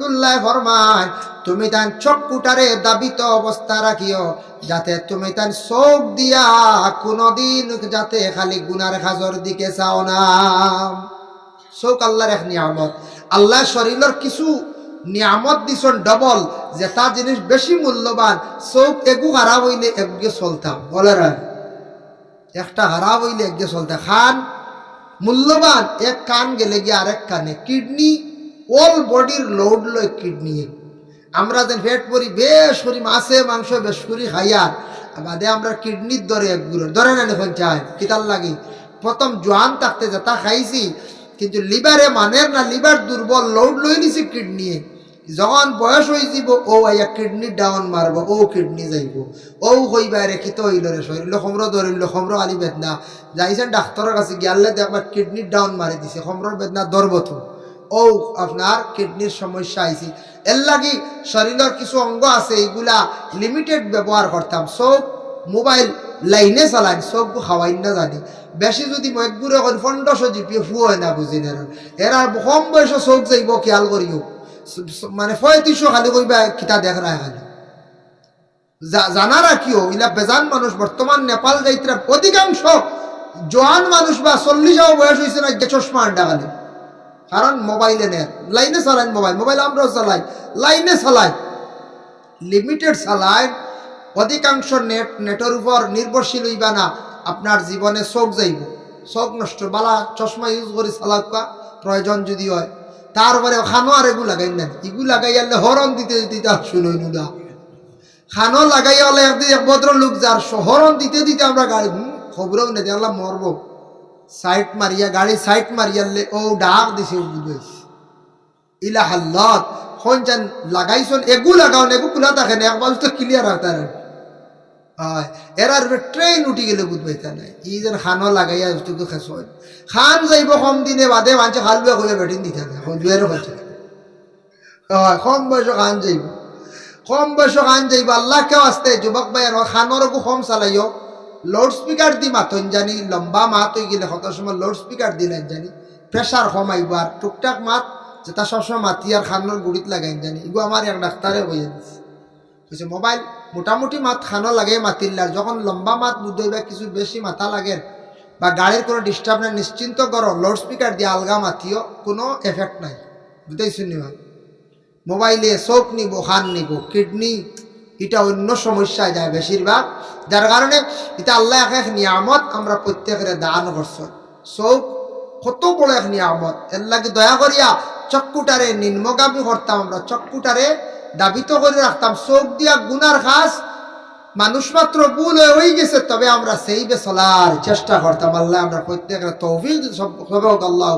রসুল্লাহ ফরমান তুমি তান চক্ষুটারে দাবিত অবস্থা রাখিও, যাতে তুমি তান চোখ দিয়া কোনদিন যাতে খালি গুনার খাজর দিকে চাও না। চোখ আল্লাহর এক নিয়ামত। আল্লাহ শরীরের কিছু নিয়ামত দিছন ডবল যে তা জিনিস বেশি মূল্যবান। চোখ এগু খারাপ হইলে একগে চলতাম বলে রাখ একটা হারা হইলে একগে চলতে খান মূল্যবান, এক কান গেলে গিয়ে আরেক কানে। কিডনি অল বডির লোড লয় কিডনি আমরা যেন পেট পরি বেশ করি মাছে, মাংস, বেশ করি খাইয়ার। বাদে আমরা কিডনির দরে একগুলো ধরে না এখন চাই কিতার লাগি? প্রথম জোয়ান থাকতে যেটা খাইছি, কিন্তু লিভারে মানের না, লিভার দুর্বল লোড লই নিছি কিডনি যখন বয়স হয়ে যাব, ও আইয়া কিডনি ডাউন মারব, ও কিডনি যাইব। ও কইবা রে কিতো হইল রে শরীর খমর ধরিল খমর আলি বেদনা। যাইছেন ডাক্তারের কাছে গিয়ালে দেখবা কিডনি ডাউন মারি দিছে, খমরর বেদনা দরবত ও আপনার কিডনির সমস্যা আইছি। এর লাগি শরীরের কিছু অঙ্গ আছে, এইগুলা লিমিটেড ব্যবহার করতাম। সব মোবাইল, লাইনে চালাই সব খাওয়াই না জানি। বেশি যদি ময়গুরে এখন পনেরোশো জিপি হয় না বুঝি না এরা কম বয়সে চোখ যাইব, খেয়াল করিও। মানে পঁয়ত্রিশশো খালি কইবা, কিতা দেখ না খালি। জানারা কিও ইলা বেজান মানুষ বর্তমান নেপাল যাইত্রা অধিকাংশ জোয়ান মানুষ বা চল্লিশ বয়স হয়েছে না চশমা আন্ডা খালি। কারণ মোবাইলে নেয় লাইনে চালাই মোবাইল মোবাইল আমরাও চালাই, লাইনে চালাই। লিমিটেড চালাই, অধিকাংশ নেট, নেটের উপর নির্ভরশীল হইবা না, আপনার জীবনে চোখ যাইব। চোখ নষ্ট, বালা চশমা ইউজ করে চালাকা প্রয়োজন যদি হয়। তারপরে খানো আর এগু লাগাই না ইগু লাগাই আনলে হরণ দিতে দিতে আর শুনই নুদা খানো লাগাই একদিন এক ভদ্র লোক যার হরণ দিতে দিতে আমরা গাড়ি খবরও নেই, দেখলাম মরব। সাইড মারিয়া, গাড়ি সাইড মারিয়ালে ও ডাক দিছে ইলা হাল্লত খন যেন লাগাইছন, এগু লাগাও, এগু খোলা থাকে না একবার তো ক্লিয়ার হয় তার হয় এরার ট্রেন উঠি গেলে বুঝবাইতা নাই। ই যেন খানো লাগাইয়া বস্তুকে খাস খান যাইব কম দিনে বাদে মানছে খালুয়া করে বেটিন দি থাকে এখন দুয়েরও খাচ্ছে হয়, কম বয়স খান যাইব। কম বয়স খান যাইব, আল্লাহ কেউ আসতে যুবক ভাই খানোর কম চালাইও লাউড স্পিকার দি মাতন জানি, লম্বা মাত হয়ে গেলে কত সময় লাউড স্পিকার দিলেন জানি। প্রেশার কমাইব আর টুকটাক মাত, যেটা সবসময় মাতি আর খানোর গুড়িত লাগাইন জানি। এগুলো আমার এক ডাক্তারে বইয়ে দিচ্ছে কৈছে মোবাইল মোটামুটি মাত খানো লাগে মাতিল্লার যখন লম্বা মাত বুঝাইবা কিছু বেশি মাথা লাগে বা গাড়ির কোনো ডিস্টার্ব নাই, নিশ্চিন্ত করো লাউড স্পিকার দিয়ে আলগা মাতিও, কোনো এফেক্ট নাই। বুঝতেছি নি মোবাইলে চোখ নিব খান নিব কিডনি এটা অন্য সমস্যায় যায় বেশিরভাগ। যার কারণে এটা আল্লাহ এক এক নিয়ামত আমরা প্রত্যেকের দান করছ। চোখ কত বড় এক নিয়ামত। এর লাগে দয়া করিয়া চক্কুটারে নিম্নগামী করতাম আমরা চক্কুটারে দাবিত করে রাখতাম। চোখ দিয়া গুনার খাস মানুষ মাত্র ভুল হয়ে গেছে, তবে আমরা সেই বে চলার চেষ্টা করতাম। আল্লাহ আমরা প্রত্যেকের তৌফিক, সব আল্লাহ